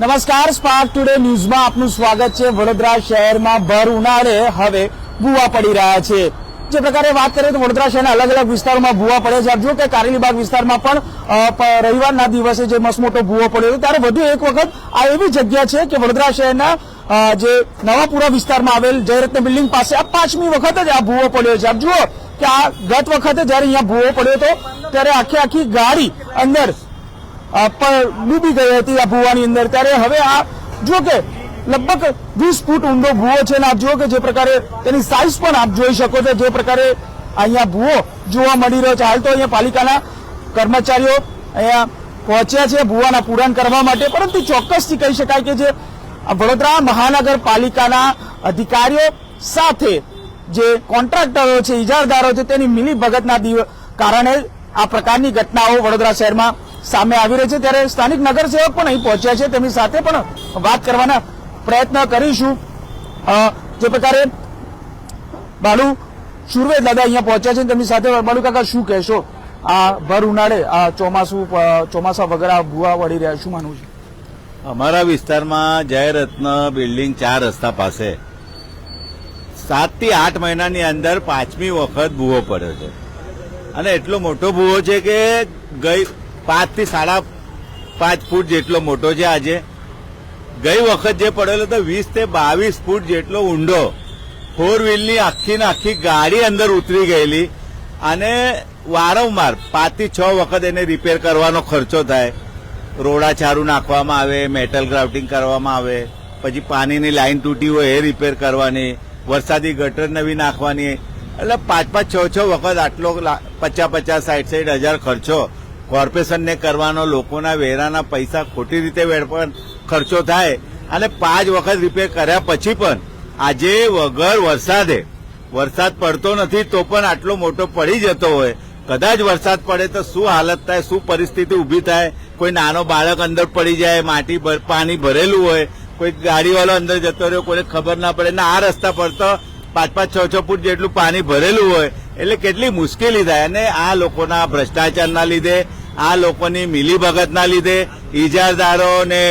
નમસ્કાર spark today ન્યૂઝમાં આપનું સ્વાગત છે. વડોદરા શહેરમાં ભર ઉનાળે હવે ભૂવા પડી રહ્યા છે. જે પ્રકારે વાત કરીએ તો વડોદરા શહેરના અલગ અલગ વિસ્તારોમાં ભૂવા પડે છે. જુઓ કે કારેલીબાગ વિસ્તારમાં પણ રવિવારના દિવસે જે મસમોટો ભૂવો પડ્યો હતો, ત્યારે વધુ એક વખત આ એવી જગ્યા છે કે વડોદરા શહેરના જે નવાપુરા વિસ્તારમાં આવેલ જયરત્ન બિલ્ડિંગ પાસે આ પાંચમી વખત જ આ ભૂવો પડ્યો છે. આપ જુઓ કે આ ગત વખતે જયારે અહીંયા ભૂવો પડ્યો હતો, ત્યારે આખી આખી ગાડી અંદર અ, પ- ડૂબી ગઈ હતી આ ભૂવાની અંદર. ત્યારે હવે આ જો કે લગભગ વીસ ફૂટ ઊંડો ભૂવો છે અને આપ જુઓ કે જે પ્રકારે તેની સાઇઝ પણ આપ જોઈ શકો છો જે પ્રકારે અહીંયા ભૂવો જોવા મળી રહ્યો છે. હાલ તો અહીંયા પાલિકાના કર્મચારીઓ અહીંયા પહોંચ્યા છે ભૂવાના પૂરણ કરવા માટે. પરંતુ ચોક્કસથી કહી શકાય કે જે વડોદરા મહાનગરપાલિકાના અધિકારીઓ સાથે જે કોન્ટ્રાક્ટરો છે ઇજારદારો છે તેની મિલી ભગતના દિવ કારણે આ પ્રકારની ઘટનાઓ વડોદરા શહેરમાં સામે આવી રહી છે ત્યારે સ્થાનિક નગરસેવક પણ અહીં પહોંચ્યા છે. તેમની સાથે પણ વાત કરવાના પ્રયત્ન કરીશું. જે પ્રકારે બાલુ સુરવે દાદા અહીંયા પહોંચ્યા છે તેમની સાથે બાલુ કાકા શું કહેશો? આ ભર ઉનાળે, આ ચોમાસું ચોમાસા વગર આ ભૂવા વળી રહ્યા શું માનવું છે? અમારા વિસ્તારમાં જયરત્ન બિલ્ડિંગ ચાર રસ્તા પાસે સાતથી આઠ મહિનાની અંદર પાંચમી વખત ભૂવો પડ્યો છે. અને એટલો મોટો ભૂવો છે કે ગઈ પાંચથી સાડા પાંચ ફૂટ જેટલો મોટો છે આજે. ગઈ વખત જે પડેલો તો વીસથી બાવીસ ફૂટ જેટલો ઊંડો. ફોર વ્હીલની આખી ને આખી ગાડી અંદર ઉતરી ગયેલી. અને વારંવાર પાંચથી છ વખત એને રિપેર કરવાનો ખર્ચો થાય. રોડા ચારું નાખવામાં આવે મેટલ ગ્રાફ્ટિંગ કરવામાં આવે. પછી પાણીની લાઈન તૂટી હોય એ રિપેર કરવાની. વરસાદી ગટર નવી નાખવાની. એટલે પાંચ પાંચ છ છ વખત આટલો પચાસ પચાસ સાઠ સાઠ હજાર ખર્ચો કોર્પોરેશનને કરવાનો, લોકોના વેરાના પૈસા ખોટી રીતે વેડપણ ખર્ચો થાય અને પાંચ વખત રિપેર કર્યા પછી પણ, આજે વગર વરસાદે, વરસાદ પડતો નથી તો પણ આટલો મોટો પડી જતો હોય. કદાચ વરસાદ પડે તો શું હાલત થાય, શું પરિસ્થિતિ ઊભી થાય? કોઈ નાનો બાળક અંદર પડી જાય, માટી પાણી ભરેલું હોય, કોઈ ગાડીવાળો અંદર જતો રહ્યો, કોઈને ખબર ના પડે. ને, આ રસ્તા પર તો પાંચ પાંચ છ છ ફૂટ જેટલું પાણી ભરેલું હોય, એટલે કેટલી મુશ્કેલી થાય. અને આ લોકોના ભ્રષ્ટાચારના લીધે આ લોકોની મિલીભગતના લીધે ઇજારદારો અને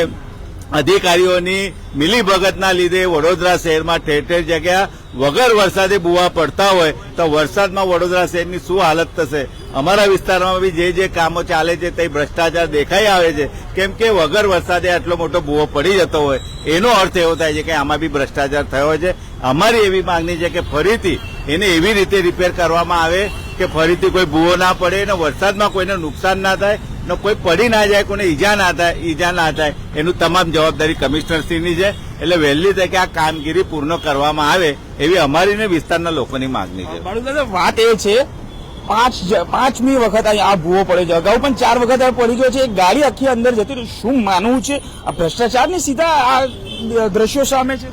અધિકારીઓની મિલીભગતના લીધે વડોદરા શહેરમાં ઠેર ઠેર જગ્યા વગર વરસાદે બુવા પડતા હોય તો વરસાદમાં વડોદરા શહેરની શું હાલત થશે? અમારા વિસ્તારમાં બી જે જે કામો ચાલે છે તે ભ્રષ્ટાચાર દેખાઈ આવે છે. કેમ કે વગર વરસાદે આટલો મોટો બુવો પડી જતો હોય. એનો અર્થ એવો થાય છે કે આમાં બી ભ્રષ્ટાચાર થયો છે. અમારી એવી માંગણી છે કે ફરીથી એને એવી રીતે રિપેર કરવામાં આવે કે ફરીથી કોઈ ભૂવો ના પડે ને વરસાદમાં કોઈને નુકસાન ના થાય ને કોઈ પડી ના જાય, કોઈને ઈજા ના થાય, ઈજા ના થાય, એનું તમામ જવાબદારી કમિશનરશ્રીની છે. એટલે વહેલી તકે આ કામગીરી પૂર્ણ કરવામાં આવે એવી અમારી ને વિસ્તારના લોકોની માંગણી છે. વાત એ છે, પાંચ પાંચમી વખત અહીંયા આ ભૂવો પડ્યો છે. અગાઉ પણ ચાર વખત પડી ગયો છે. એક ગાડી આખી અંદર જતી શું માનવું છે? આ ભ્રષ્ટાચારની સીધા આ દ્રશ્યો સામે છે.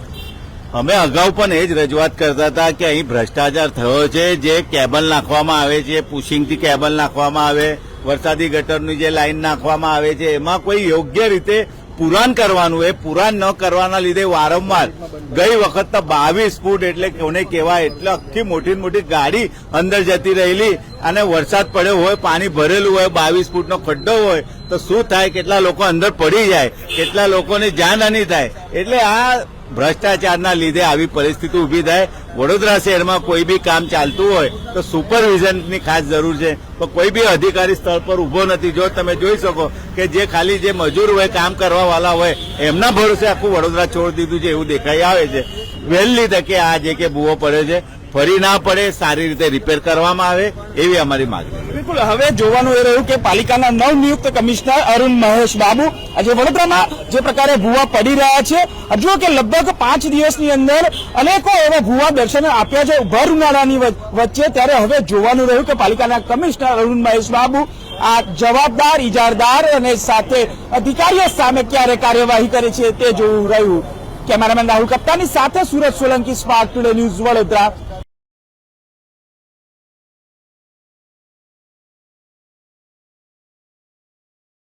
અમે અગાઉ પણ એ જ રજૂઆત કરતા હતા કે અહીં ભ્રષ્ટાચાર થયો છે, જે કેબલ નાખવામાં આવે છે, પુશિંગથી કેબલ નાખવામાં આવે, વરસાદી ગટરની જે લાઈન નાખવામાં આવે છે, એમાં કોઈ યોગ્ય રીતે પુરાણ કરવાનું, એ પુરાણ ન કરવાના લીધે વારંવાર ગઈ વખત તો બાવીસ ફૂટ એટલે કોને કહેવાય, એટલે આખી મોટી મોટી ગાડી અંદર જતી રહેલી અને વરસાદ પડ્યો હોય, પાણી ભરેલું હોય, બાવીસ ફૂટનો ખડ્ડો હોય, તો શું થાય? કેટલા લોકો અંદર પડી જાય, કેટલા લોકોને જાનહાની થાય? એટલે આ ભ્રષ્ટાચારના લીધે આવી પરિસ્થિતિ ઊભી થાય. વડોદરા શહેરમાં કોઈ બી કામ ચાલતું હોય તો સુપરવિઝનની ખાસ જરૂર છે. તો કોઈ બી અધિકારી સ્થળ પર ઊભો નથી. જો તમે જોઈ શકો કે જે ખાલી જે મજૂર હોય, કામ કરવાવાળા હોય, એમના ભરોસે આખું વડોદરા છોડી દીધું છે એવું દેખાઈ આવે છે. વહેલી તકે આ જે કે ભૂવો પડે છે. ફરી ના પડે, સારી રીતે રિપેર કરવામાં આવે એવી અમારી માગણી બિલકુલ, હવે જોવાનું એ રહ્યું કે પાલિકાના નવનિયુક્ત કમિશનર અરુણ મહેશ બાબુ આજે વડોદરામાં જે પ્રકારે ભૂવા પડી રહ્યા છે હજુ કે લગભગ પાંચ દિવસની અંદર અનેકો એવા ભૂવા દર્શન આપ્યા છે ભર ઉનાળાની વચ્ચે. ત્યારે હવે જોવાનું રહ્યું કે પાલિકાના કમિશનર અરુણ મહેશ બાબુ આ જવાબદાર ઇજારદાર અને સાથે અધિકારીઓ સામે ક્યારે કાર્યવાહી કરે છે તે જોવું રહ્યું. કેમેરામેન રાહુલ કપ્તાની સાથે Surat Solanki spark today news Vadodara.